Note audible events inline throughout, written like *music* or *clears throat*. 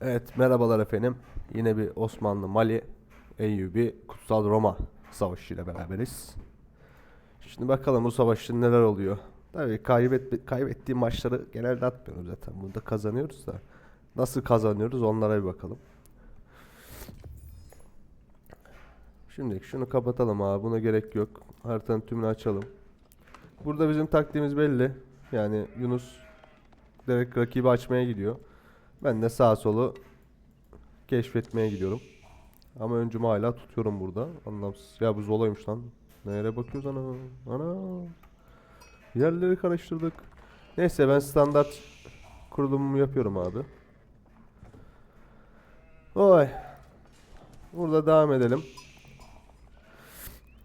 Evet merhabalar efendim. Yine bir Osmanlı Mali Eyyubi Kutsal Roma Savaşı ile beraberiz. Şimdi bakalım bu savaşta neler oluyor. Tabii kaybet, kaybettiğim maçları genelde atmıyorum zaten. Burada kazanıyoruz da. Nasıl kazanıyoruz onlara bir bakalım. Şimdi şunu kapatalım abi. Buna gerek yok. Haritanın tümünü açalım. Burada bizim taktiğimiz belli. Yani Yunus direkt rakibi açmaya gidiyor. Ben de sağa solu keşfetmeye gidiyorum. Ama öncümü hala tutuyorum burada. Anlamsız. Ya bu Zola'ymış lan. Nereye bakıyoruz ana? Ana. Yerleri karıştırdık. Neyse ben standart kurulumumu yapıyorum abi. Oy. Burada devam edelim.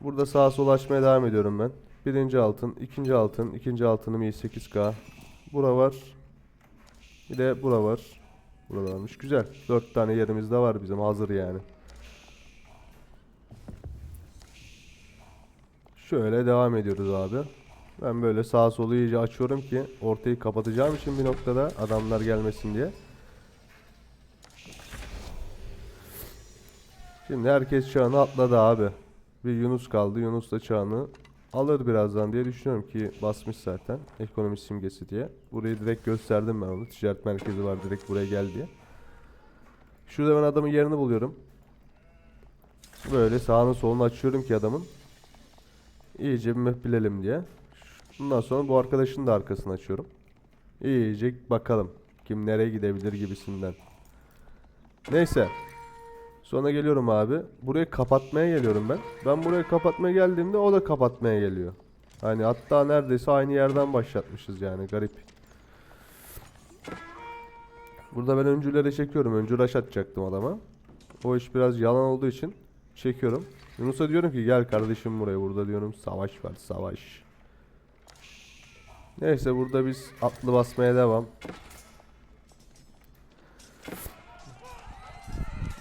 Burada sağa sola açmaya devam ediyorum ben. Birinci altın, ikinci altın, ikinci altınım iyi 8k. Bura var. Bir de bura var. Burada varmış. Güzel. Dört tane yerimiz de var bizim hazır yani. Şöyle devam ediyoruz abi. Ben böyle sağa solu iyice açıyorum ki ortayı kapatacağım için bir noktada adamlar gelmesin diye. Şimdi herkes çağını atladı abi. Bir Yunus kaldı. Yunus da çağını alır birazdan diye düşünüyorum ki basmış zaten ekonomi simgesi diye. Burayı direkt gösterdim ben onu. Ticaret merkezi var direkt buraya gel diye. Şurada ben adamın yerini buluyorum. Böyle sağını solunu açıyorum ki adamın. İyice bir bilelim diye. Bundan sonra bu arkadaşın da arkasını açıyorum. İyice bakalım kim nereye gidebilir gibisinden. Neyse. Sonra geliyorum abi. Burayı kapatmaya geliyorum ben. Ben burayı kapatmaya geldiğimde o da kapatmaya geliyor. Hani hatta neredeyse aynı yerden başlatmışız yani garip. Burada ben öncüleri çekiyorum. Öncü rush atacaktım adama. O iş biraz yalan olduğu için çekiyorum. Yunus'a diyorum ki gel kardeşim buraya. Burada diyorum savaş var savaş. Neyse burada biz atlı basmaya devam.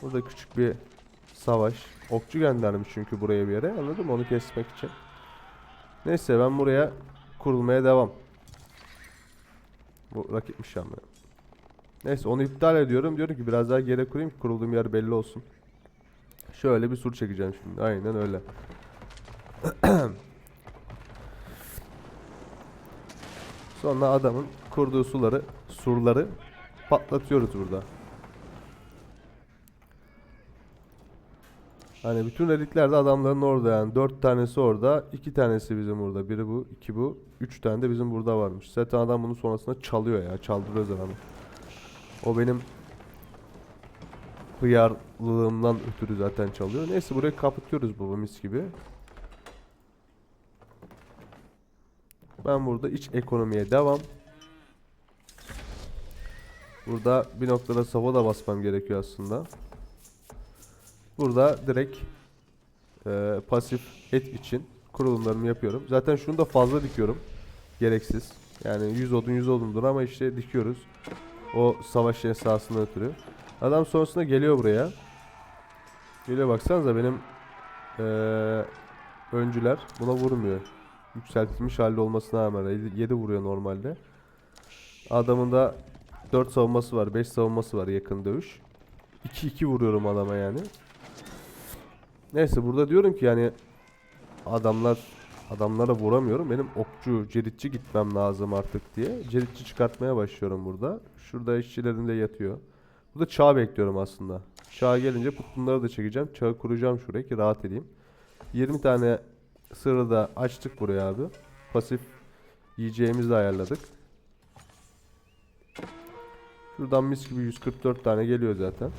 Burada küçük bir savaş. Okçu göndermiş çünkü buraya bir yere. Anladın mı? Onu kesmek için. Neyse ben buraya kurulmaya devam. Bu rakipmiş ama. Neyse onu iptal ediyorum. Diyorum ki biraz daha geri kurayım ki kurulduğum yer belli olsun. Şöyle bir sur çekeceğim şimdi. Aynen öyle. *clears throat* Sonra adamın kurduğu suları, surları patlatıyoruz burada. Hani bütün relikler de adamların orada yani. Dört tanesi orada. iki tanesi bizim burada. Biri bu, iki bu. Üç tane de bizim burada varmış. Zaten adam bunun sonrasında çalıyor ya. Çaldırıyoruz adamı. O benim hıyarlılığımdan ötürü zaten çalıyor. Neyse burayı kapatıyoruz baba mis gibi. Ben burada iç ekonomiye devam. Burada bir noktada sava da basmam gerekiyor aslında. Burada direkt e, pasif et için kurulumlarımı yapıyorum. Zaten şunu da fazla dikiyorum. Gereksiz. Yani 100 odun 100 odundur ama işte dikiyoruz. O savaş esasını ötürü. Adam sonrasında geliyor buraya. Geliyor baksanıza benim e, öncüler buna vurmuyor. Yükseltilmiş halde olmasına rağmen 7 vuruyor normalde. Adamın da 4 savunması var, 5 savunması var yakın dövüş. 2-2 vuruyorum adama yani. Neyse burada diyorum ki yani adamlar adamlara vuramıyorum. Benim okçu, ceritçi gitmem lazım artık diye. Ceritçi çıkartmaya başlıyorum burada. Şurada işçilerim de yatıyor. Burada çağ bekliyorum aslında. Çağ gelince bunları da çekeceğim. Çağı kuracağım şuraya ki rahat edeyim. 20 tane sırrı da açtık buraya abi. Pasif yiyeceğimizi de ayarladık. Şuradan mis gibi 144 tane geliyor zaten.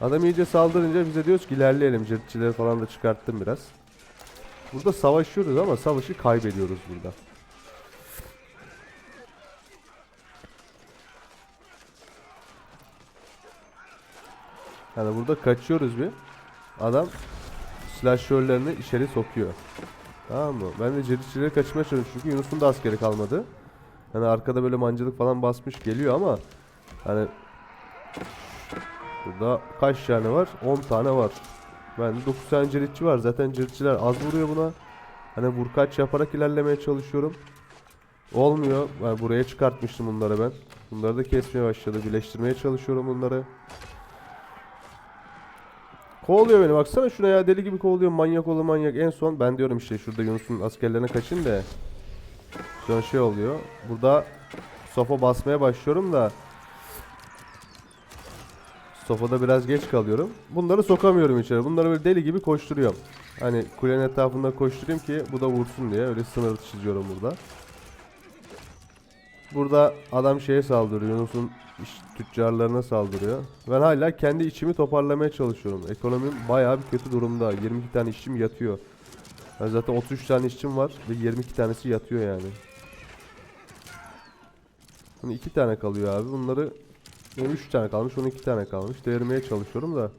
Adam iyice saldırınca bize diyoruz ki ilerleyelim. Jetçileri falan da çıkarttım biraz. Burada savaşıyoruz ama savaşı kaybediyoruz burada. Yani burada kaçıyoruz bir. Adam silahşörlerini içeri sokuyor. Tamam mı? Ben de jetçileri kaçmaya çalışıyorum çünkü Yunus'un da askeri kalmadı. Hani arkada böyle mancılık falan basmış geliyor ama hani Burada kaç tane var? 10 tane var. Bende 9 tane ciritçi var. Zaten ciritçiler az vuruyor buna. Hani vurkaç yaparak ilerlemeye çalışıyorum. Olmuyor. Ben buraya çıkartmıştım bunları ben. Bunları da kesmeye başladı. Birleştirmeye çalışıyorum bunları. Kovalıyor beni baksana şuna ya deli gibi kovalıyor manyak oğlu manyak. En son ben diyorum işte şurada Yunus'un askerlerine kaçın da. Sonra şey oluyor. Burada sofa basmaya başlıyorum da. Sofada biraz geç kalıyorum. Bunları sokamıyorum içeri. Bunları böyle deli gibi koşturuyorum. Hani kulenin etrafında koşturayım ki bu da vursun diye. Öyle sınır çiziyorum burada. Burada adam şeye saldırıyor. Yunus'un tüccarlarına saldırıyor. Ben hala kendi içimi toparlamaya çalışıyorum. Ekonomim bayağı bir kötü durumda. 22 tane işçim yatıyor. Ben zaten 33 tane işçim var ve 22 tanesi yatıyor yani. Hani 2 tane kalıyor abi. Bunları benim 3 tane kalmış, onun 2 tane kalmış. Devirmeye çalışıyorum da.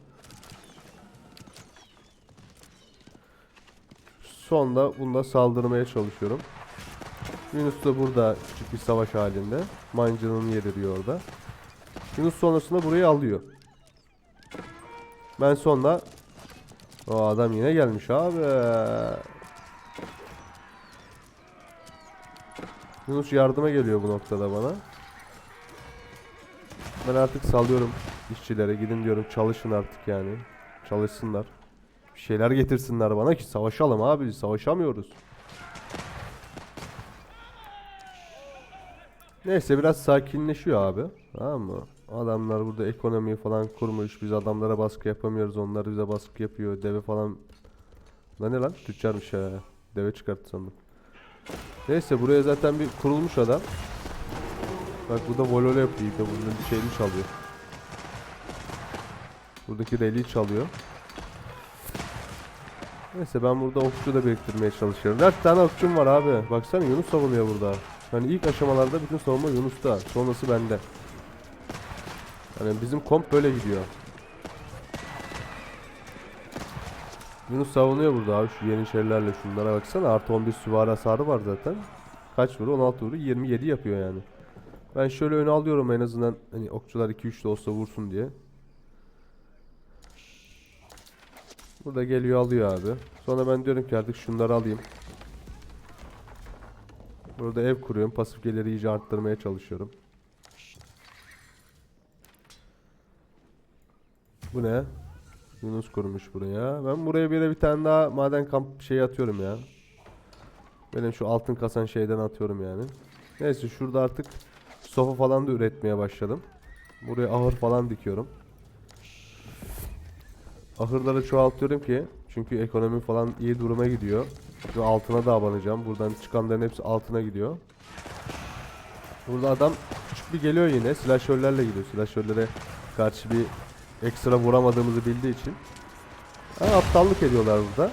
Sonda bunda saldırmaya çalışıyorum. Yunus da burada küçük bir savaş halinde. Mancınını yediriyor orada. Yunus sonrasında burayı alıyor. Ben sonra o adam yine gelmiş abi. Yunus yardıma geliyor bu noktada bana. Ben artık salıyorum işçilere gidin diyorum çalışın artık yani. Çalışsınlar. Bir şeyler getirsinler bana ki savaşalım abi savaşamıyoruz. Neyse biraz sakinleşiyor abi. Tamam mı? Adamlar burada ekonomiyi falan kurmuş. Biz adamlara baskı yapamıyoruz. Onlar bize baskı yapıyor. Deve falan. Lan ne lan? Tüccarmış ha. Deve çıkarttı sandım. Neyse buraya zaten bir kurulmuş adam. Bak bu da volole yapıyor. İşte bunun bir şeyini çalıyor. Buradaki reliği çalıyor. Neyse ben burada okçu da biriktirmeye çalışıyorum. 4 tane okçum var abi. Baksana Yunus savunuyor burada. Hani ilk aşamalarda bütün savunma Yunus'ta. Sonrası bende. Hani bizim komp böyle gidiyor. Yunus savunuyor burada abi şu yeniçerilerle şunlara baksana. Artı 11 süvari hasarı var zaten. Kaç vuru? 16 vuru. 27 yapıyor yani. Ben şöyle öne alıyorum en azından hani okçular 2-3 de olsa vursun diye. Burada geliyor alıyor abi. Sonra ben diyorum ki artık şunları alayım. Burada ev kuruyorum. Pasif geliri iyice arttırmaya çalışıyorum. Bu ne? Yunus kurmuş buraya. Ben buraya bir bir tane daha maden kamp şey atıyorum ya. Benim şu altın kasan şeyden atıyorum yani. Neyse şurada artık sofa falan da üretmeye başladım. Buraya ahır falan dikiyorum. Ahırları çoğaltıyorum ki çünkü ekonomi falan iyi duruma gidiyor. Ve altına da abanacağım. Buradan çıkanların hepsi altına gidiyor. Burada adam küçük bir geliyor yine. Silahşörlerle gidiyor. Silahşörlere karşı bir ekstra vuramadığımızı bildiği için. Ha, aptallık ediyorlar burada.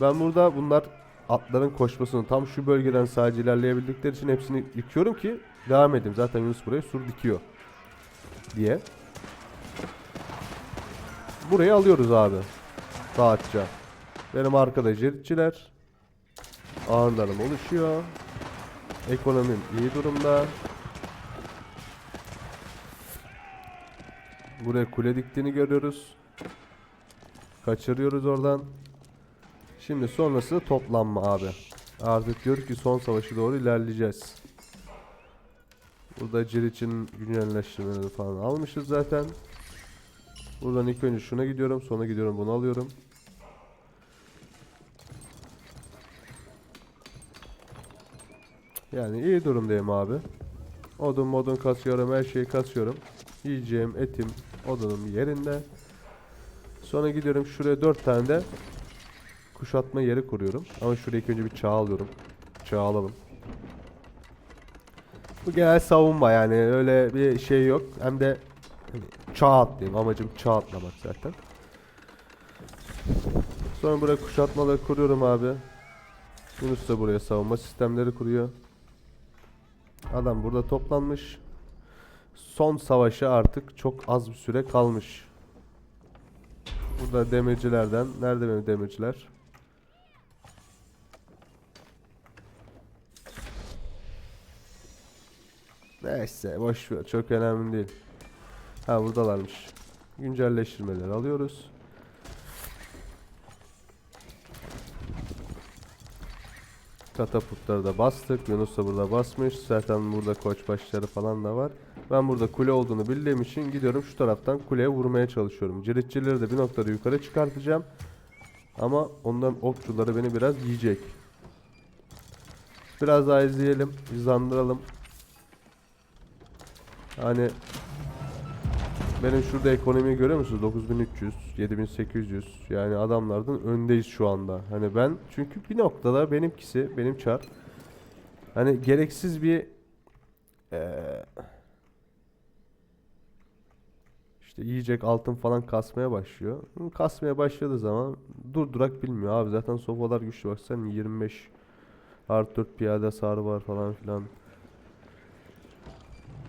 Ben burada bunlar atların koşmasını tam şu bölgeden sadece ilerleyebildikleri için hepsini yıkıyorum ki devam edeyim. Zaten Yunus buraya sur dikiyor diye. Burayı alıyoruz abi. Rahatça. Benim arkada ciritçiler. Ağırlarım oluşuyor. Ekonomim iyi durumda. Buraya kule diktiğini görüyoruz. Kaçırıyoruz oradan. Şimdi sonrası toplanma abi. Artık diyor ki son savaşı doğru ilerleyeceğiz. Burada Ciriç'in güncelleştirmelerini falan almışız zaten. Buradan ilk önce şuna gidiyorum, sonra gidiyorum bunu alıyorum. Yani iyi durumdayım abi. Odun modun kasıyorum, her şeyi kasıyorum. Yiyeceğim etim, odunum yerinde. Sonra gidiyorum şuraya 4 tane de kuşatma yeri kuruyorum. Ama şuraya ilk önce bir çağ alıyorum. Çağ alalım. Bu genel savunma yani öyle bir şey yok. Hem de hani çağ atlayayım. Amacım çağ atlamak zaten. Sonra buraya kuşatmaları kuruyorum abi. Yunus da buraya savunma sistemleri kuruyor. Adam burada toplanmış. Son savaşa artık çok az bir süre kalmış. Burada demircilerden. Nerede benim demirciler? Neyse boş ver. Çok önemli değil. Ha buradalarmış. Güncelleştirmeleri alıyoruz. Katapultları da bastık. Yunus da burada basmış. Zaten burada koçbaşları falan da var. Ben burada kule olduğunu bildiğim için gidiyorum şu taraftan kuleye vurmaya çalışıyorum. Ciritçileri de bir noktada yukarı çıkartacağım. Ama onların okçuları beni biraz yiyecek. Biraz daha izleyelim. Hızlandıralım. Hani benim şurada ekonomiyi görüyor musunuz? 9300, 7800. Yani adamlardan öndeyiz şu anda. Hani ben çünkü bir noktada benimkisi, benim çar. Hani gereksiz bir eee, işte yiyecek altın falan kasmaya başlıyor. Kasmaya başladığı zaman durdurak bilmiyor abi. Zaten sofalar güçlü bak sen 25 artı 4 piyade hasarı var falan filan.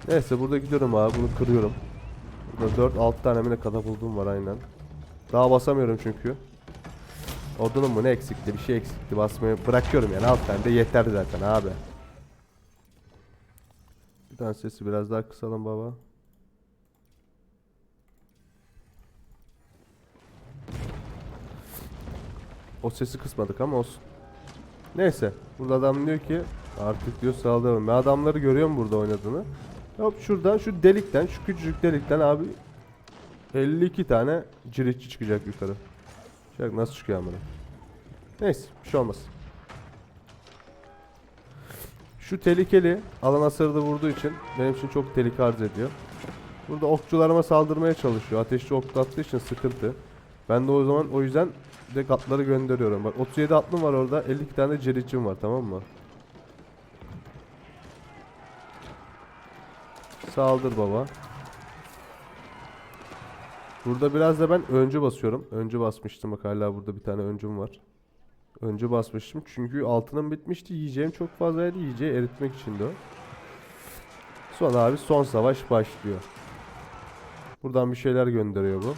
Neyse burada gidiyorum abi bunu kırıyorum. Burada 4 6 tane mi ne katapultum var aynen. Daha basamıyorum çünkü. Odunum mu ne eksikti bir şey eksikti basmayı bırakıyorum yani alt tane de yeter zaten abi. Bir tane sesi biraz daha kısalım baba. O sesi kısmadık ama olsun. Neyse. Burada adam diyor ki artık diyor saldıralım. Ben adamları görüyorum burada oynadığını. Hop şuradan şu delikten şu küçücük delikten abi 52 tane ciritçi çıkacak yukarı. Bak nasıl çıkıyor amına. Neyse bir şey olmaz. Şu tehlikeli alan hasarı da vurduğu için benim için çok tehlike arz ediyor. Burada okçularıma saldırmaya çalışıyor. Ateşli ok attığı için sıkıntı. Ben de o zaman o yüzden direkt atları gönderiyorum. Bak 37 atlım var orada. 52 tane ciritçim var tamam mı? Saldır baba. Burada biraz da ben öncü basıyorum. Öncü basmıştım bak hala burada bir tane öncüm var. Öncü basmıştım çünkü altınım bitmişti. Yiyeceğim çok fazlaydı. Yiyeceği eritmek için de o. Sonra abi son savaş başlıyor. Buradan bir şeyler gönderiyor bu.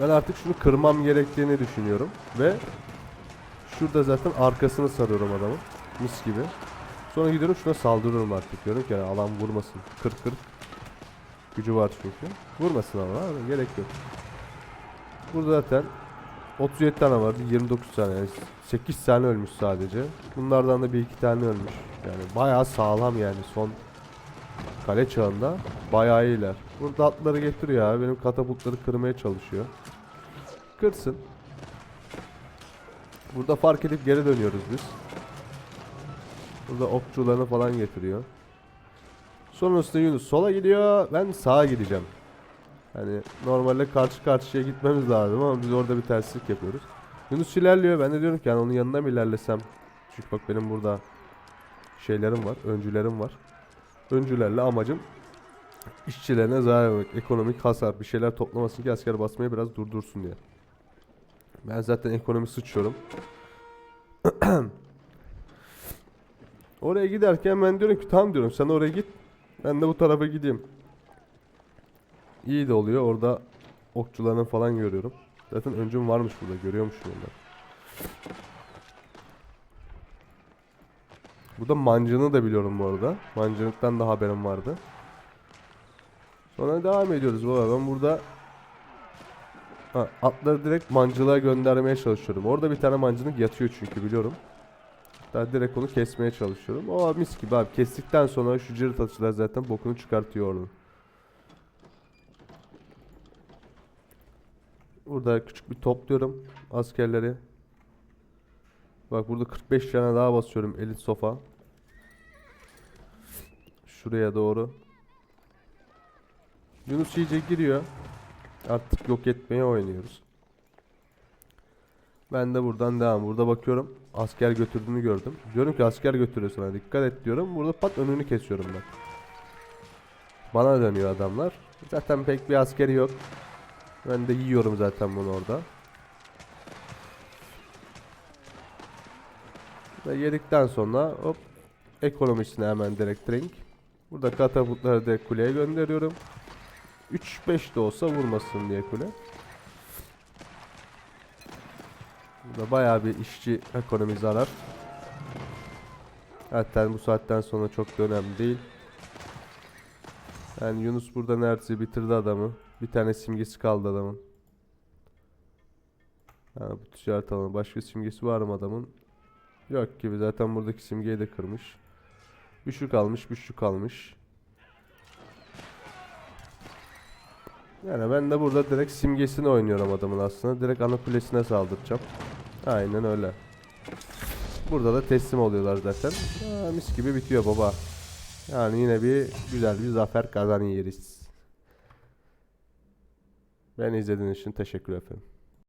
Ben artık şunu kırmam gerektiğini düşünüyorum. Ve şurada zaten arkasını sarıyorum adamın. Mis gibi. Sonra gidiyorum şuna saldırıyorum artık diyorum ki yani alan vurmasın. Kır kır. Gücü var çünkü. Vurmasın ama abi, gerek yok. Burada zaten 37 tane vardı 29 tane yani 8 tane ölmüş sadece. Bunlardan da bir iki tane ölmüş. Yani bayağı sağlam yani son kale çağında bayağı iyiler. Burada atları getiriyor abi benim katapultları kırmaya çalışıyor. Kırsın. Burada fark edip geri dönüyoruz biz. Burada okçularını falan getiriyor. Sonrasında Yunus sola gidiyor. Ben sağa gideceğim. Hani normalde karşı karşıya gitmemiz lazım ama biz orada bir terslik yapıyoruz. Yunus ilerliyor. Ben de diyorum ki yani onun yanına mı ilerlesem? Çünkü bak benim burada şeylerim var. Öncülerim var. Öncülerle amacım işçilerine zarar vermek. Ekonomik hasar bir şeyler toplamasın ki asker basmayı biraz durdursun diye. Ben zaten ekonomi sıçıyorum. *clears throat* Oraya giderken ben diyorum ki tamam diyorum sen oraya git. Ben de bu tarafa gideyim. İyi de oluyor. Orada okçularını falan görüyorum. Zaten öncüm varmış burada. Görüyormuşum onları. Burada mancını da biliyorum bu arada. Mancınıktan da haberim vardı. Sonra devam ediyoruz baba. Ben burada ha, atları direkt mancılığa göndermeye çalışıyorum. Orada bir tane mancınık yatıyor çünkü biliyorum. Daha direkt onu kesmeye çalışıyorum. O mis gibi abi. Kestikten sonra şu cırt atıcılar zaten bokunu çıkartıyor oradan. Burada küçük bir topluyorum askerleri. Bak burada 45 tane daha basıyorum elit sofa. Şuraya doğru. Yunus iyice giriyor. Artık yok etmeye oynuyoruz. Ben de buradan devam. Burada bakıyorum. Asker götürdüğünü gördüm. Diyorum ki asker götürüyor sana dikkat et diyorum. Burada pat önünü kesiyorum ben. Bana dönüyor adamlar. Zaten pek bir askeri yok. Ben de yiyorum zaten bunu orada. Ve yedikten sonra hop ekonomisine hemen direkt drink. Burada katapultları direkt kuleye gönderiyorum. 3-5 de olsa vurmasın diye kule. Burada bayağı bir işçi ekonomi zarar. Zaten bu saatten sonra çok da önemli değil. Yani Yunus burada neredeyse bitirdi adamı. Bir tane simgesi kaldı adamın. Ha, bu ticaret alanı. Başka simgesi var mı adamın? Yok gibi. Zaten buradaki simgeyi de kırmış. Güçlük almış, güçlük almış. Yani ben de burada direkt simgesini oynuyorum adamın aslında. Direkt ana kulesine saldıracağım. Aynen öyle. Burada da teslim oluyorlar zaten. Aa, mis gibi bitiyor baba. Yani yine bir güzel bir zafer kazanıyoruz. Beni izlediğiniz için teşekkür efendim.